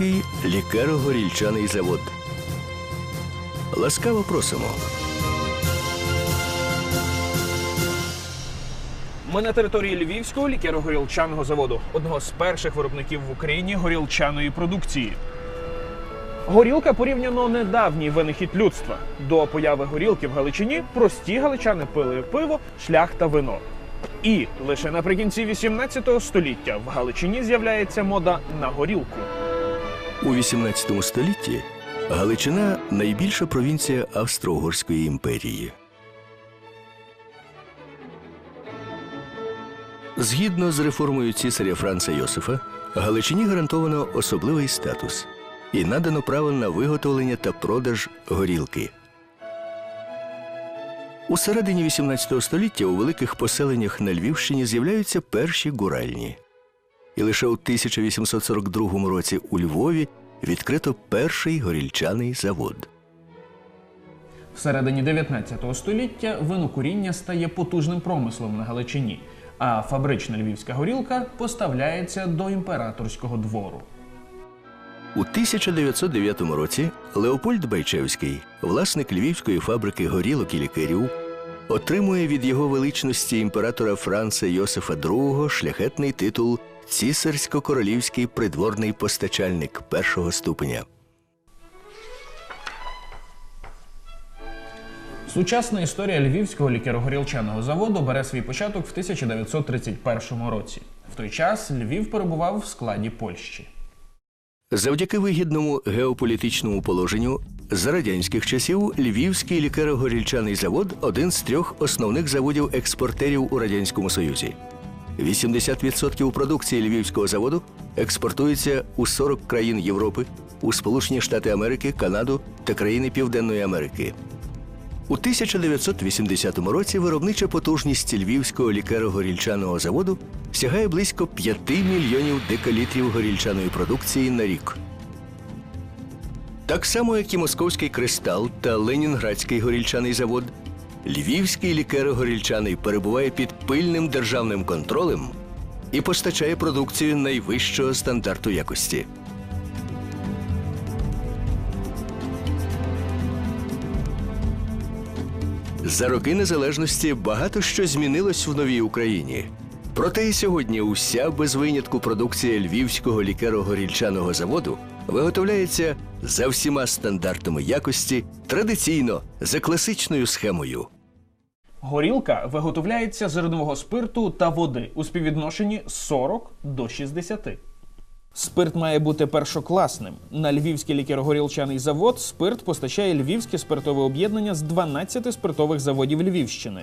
Львівський лікеро-горільчаний завод. Ласкаво просимо. Ми на території Львівського лікеро-горілчаного заводу, одного з перших виробників в Україні горілчаної продукції. Горілка порівняно недавній винахід людства. До появи горілки в Галичині прості галичани пили пиво, шлях та вино. І лише наприкінці 18 століття в Галичині з'являється мода на горілку. У 18 столітті Галичина найбільша провінція Австро-Угорської імперії. Згідно з реформою цісаря Франца Йосифа, Галичині гарантовано особливий статус і надано право на виготовлення та продаж горілки. У середині 18 століття у великих поселеннях на Львівщині з'являються перші гуральні. І лише у 1842 році у Львові відкрито перший горільчаний завод. В середині 19 століття винокуріння стає потужним промислом на Галичині, а фабрична львівська горілка поставляється до імператорського двору. У 1909 році Леопольд Байчевський, власник львівської фабрики горілок і лікарів, отримує від його величності імператора Франца Йосифа II шляхетний титул Цісарсько-королівський придворний постачальник першого ступеня. Сучасна історія львівського лікеро-горілчаного заводу бере свій початок в 1931 році. В той час Львів перебував в складі Польщі. Завдяки вигідному геополітичному положенню за радянських часів Львівський лікеро-горільчаний завод один з трьох основних заводів експортерів у радянському союзі. 80% продукції львівського заводу експортується у 40 країн Європи, у Сполучені Штати Америки, Канаду та країни Південної Америки. У 1980 році виробнича потужність львівського лікеро-горільчаного заводу сягає близько 5 мільйонів декалітрів горільчаної продукції на рік. Так само, як і Московський кристал та Ленінградський горільчаний завод, Львівський лікеро-горільчаний перебуває під пильним державним контролем і постачає продукцію найвищого стандарту якості. За роки незалежності багато що змінилось в новій Україні. Проте і сьогодні уся без винятку продукція львівського лікеро-горільчаного заводу виготовляється за всіма стандартами якості традиційно за класичною схемою. Горілка виготовляється з зернового спирту та води у співвідношенні 40 до 60. Спирт має бути першокласним. На Львівський лікеро-горілчаний завод спирт постачає Львівське спиртове об'єднання з 12 спиртових заводів Львівщини.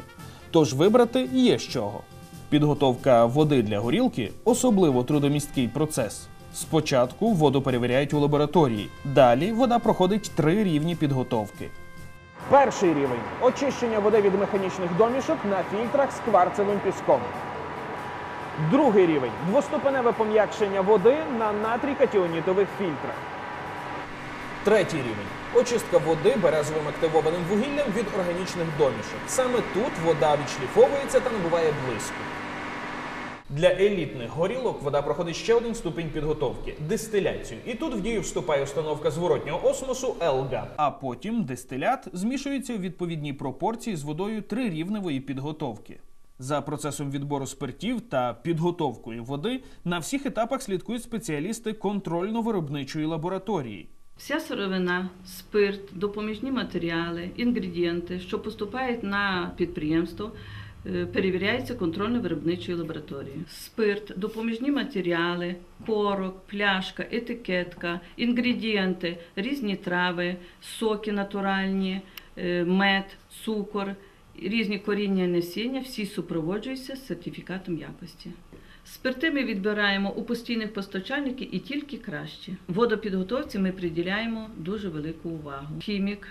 Тож вибрати є з чого. Підготовка води для горілки особливо трудомісткий процес. Спочатку воду перевіряють у лабораторії. Далі вода проходить три рівні підготовки. Перший рівень очищення води від механічних домішок на фільтрах з кварцевим піском. Другий рівень двоступеневе пом'якшення води на натрій катіонітових фільтрах. Третій рівень очистка води березовим активованим вугіллям від органічних домішок. Саме тут вода відшліфовується та набуває блиску. Для елітних горілок вода проходить ще один ступінь підготовки дистиляцію. І тут в дію вступає установка зворотнього осмосу ЛГА. А потім дистилят змішується у відповідній пропорції з водою трирівневої підготовки. За процесом відбору спиртів та підготовкою води на всіх етапах слідкують спеціалісти контрольно-виробничої лабораторії. Вся сировина, спирт, допоміжні матеріали, інгредієнти, що поступають на підприємство, е, перевіряються контрольно-виробничою лабораторією. Спирт, допоміжні матеріали, корок, пляшка, етикетка, інгредієнти, різні трави, соки натуральні, е, мед, цукор, різні коріння насіння, всі супроводжуються сертифікатом якості. Спирти ми відбираємо у постійних постачальників і тільки кращі. Водопідготовці ми приділяємо дуже велику увагу. Хімік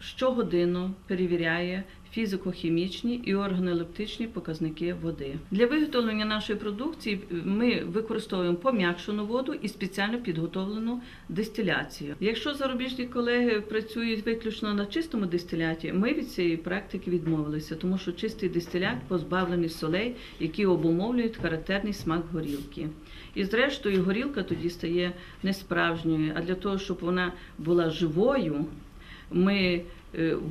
щогодинно перевіряє фізико-хімічні і органолептичні показники води. Для виготовлення нашої продукції ми використовуємо пом'якшену воду і спеціально підготовлену дистиляцію. Якщо зарубіжні колеги працюють виключно на чистому дистиляті, ми від цієї практики відмовилися, тому що чистий дистилят позбавлений солей, які обумовлюють характерний смак горілки. І зрештою горілка тоді стає не справжньою, а для того, щоб вона була живою, ми е,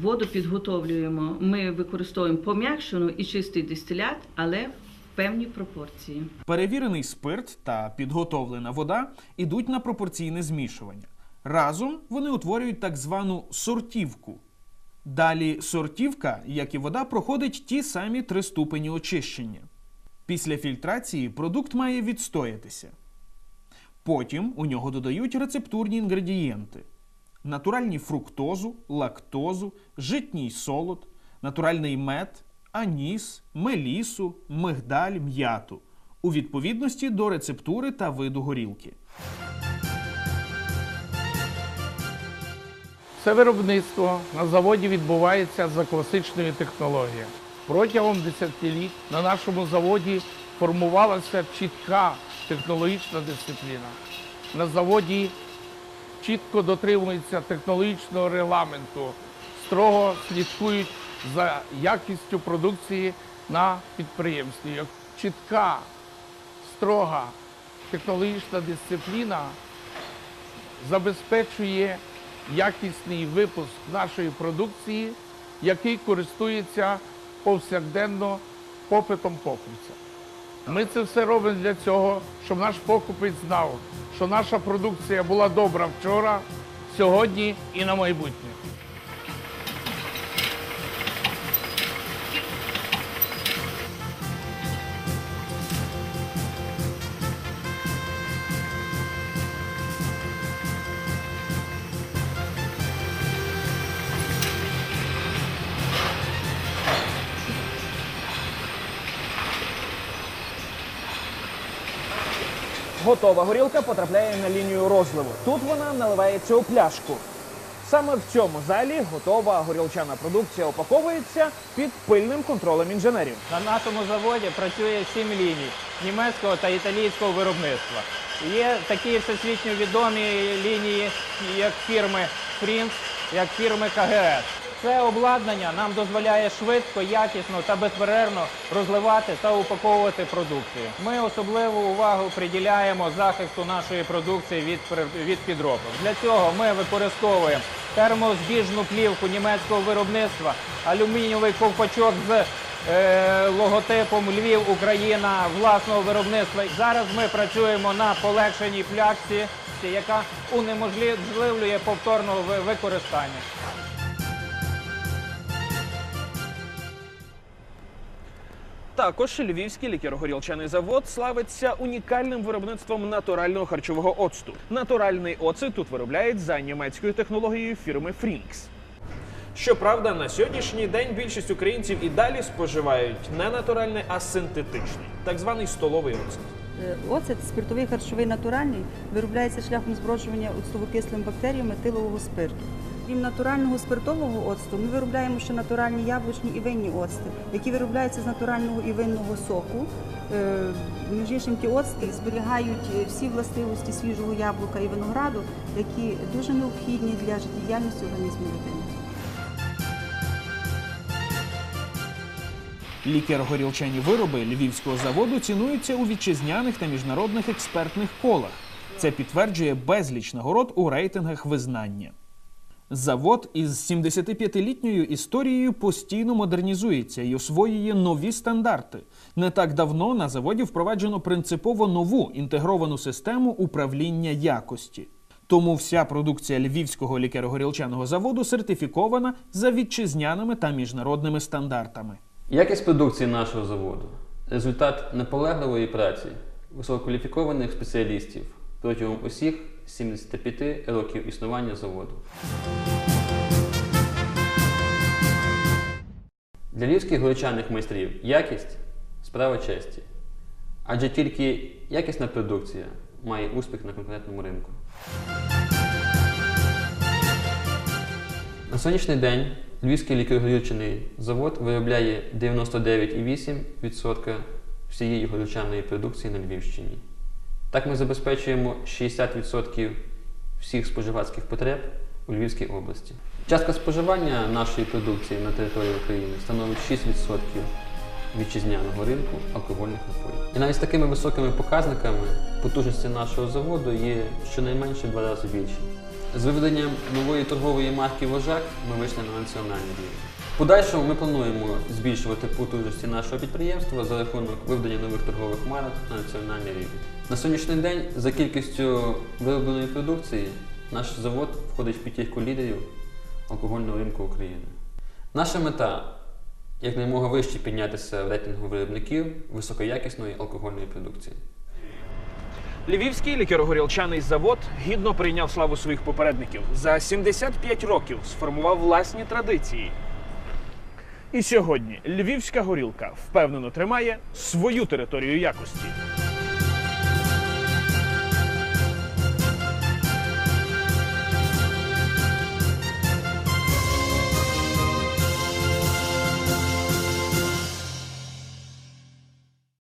воду підготовлюємо, ми використовуємо пом'якшену і чистий дистилят, але в певній пропорції. Перевірений спирт та підготовлена вода йдуть на пропорційне змішування. Разом вони утворюють так звану сортівку. Далі сортівка, як і вода, проходить ті самі три ступені очищення. Після фільтрації продукт має відстоятися. Потім у нього додають рецептурні інгредієнти: натуральні фруктозу, лактозу, житній солод, натуральний мед, аніс, мелісу, мигдаль, м'яту у відповідності до рецептури та виду горілки. Це виробництво на заводі відбувається за класичною технологією. Протягом десятиліть на нашому заводі формувалася чітка технологічна дисципліна. На заводі чітко дотримуються технологічного регламенту, строго слідкують за якістю продукції на підприємстві. Чітка, строга технологічна дисципліна забезпечує якісний випуск нашої продукції, який користується повсякденно попитом покупця. Ми це все робимо для цього, щоб наш покупець знав, що наша продукція була добра вчора, сьогодні і на майбутнє. Готова горілка потрапляє на лінію розливу. Тут вона наливається у пляшку. Саме в цьому залі готова горілчана продукція упаковується під пильним контролем інженерів. На нашому заводі працює сім ліній німецького та італійського виробництва. Є такі всесвітньо відомі лінії, як фірми Фрінц, як фірми КГС. Це обладнання нам дозволяє швидко, якісно та безперервно розливати та упаковувати продукцію. Ми особливу увагу приділяємо захисту нашої продукції від, від підробок. Для цього ми використовуємо термозбіжну плівку німецького виробництва, алюмінієвий ковпачок з е, логотипом Львів Україна власного виробництва. Зараз ми працюємо на полегшеній пляшці, яка унеможливлює повторного використання. Також Львівський лікеро-горілчаний завод славиться унікальним виробництвом натурального харчового оцту. Натуральний оцет тут виробляють за німецькою технологією фірми Фрінкс. Щоправда, на сьогоднішній день більшість українців і далі споживають не натуральний, а синтетичний, так званий столовий оцет. Е, Оцет спиртовий харчовий натуральний виробляється шляхом зброджування оцтовокислим бактеріям метилового спирту. Крім натурального спиртового оцту, ми виробляємо ще натуральні яблучні і винні оцти, які виробляються з натурального і винного соку. Е, Між іншим, ті оцти зберігають е, всі властивості свіжого яблука і винограду, які дуже необхідні для життєдіяльності організму людини. Лікер-горілчані вироби львівського заводу цінуються у вітчизняних та міжнародних експертних колах. Це підтверджує безліч нагород у рейтингах визнання. Завод із 75-літньою історією постійно модернізується і освоює нові стандарти. Не так давно на заводі впроваджено принципово нову інтегровану систему управління якості. Тому вся продукція львівського лікеро-горілчаного заводу сертифікована за вітчизняними та міжнародними стандартами. Якість продукції нашого заводу результат наполегливої праці висококваліфікованих спеціалістів протягом усіх 75 років існування заводу. Для львівських горячаних майстрів якість справа честі. Адже тільки якісна продукція має успіх на конкурентному ринку. На сьогоднішній день Львівський лікаргорючений завод виробляє 99,8% всієї горілчаної продукції на Львівщині. Так ми забезпечуємо 60% всіх споживацьких потреб у Львівській області. Частка споживання нашої продукції на території України становить 6% вітчизняного ринку алкогольних напоїв. І навіть з такими високими показниками потужності нашого заводу є щонайменше два рази більші. З виведенням нової торгової марки Вожак ми вийшли на національний рівень. Подальшому ми плануємо збільшувати потужності нашого підприємства за рахунок виведення нових торгових марок на національний рівень. На сьогоднішній день за кількістю виробленої продукції наш завод входить в п'ятірку лідерів алкогольного ринку України. Наша мета якнаймога вище піднятися в рейтингу виробників високоякісної алкогольної продукції. Львівський лікерогорілчаний завод гідно прийняв славу своїх попередників. За 75 років сформував власні традиції. І сьогодні львівська горілка впевнено тримає свою територію якості.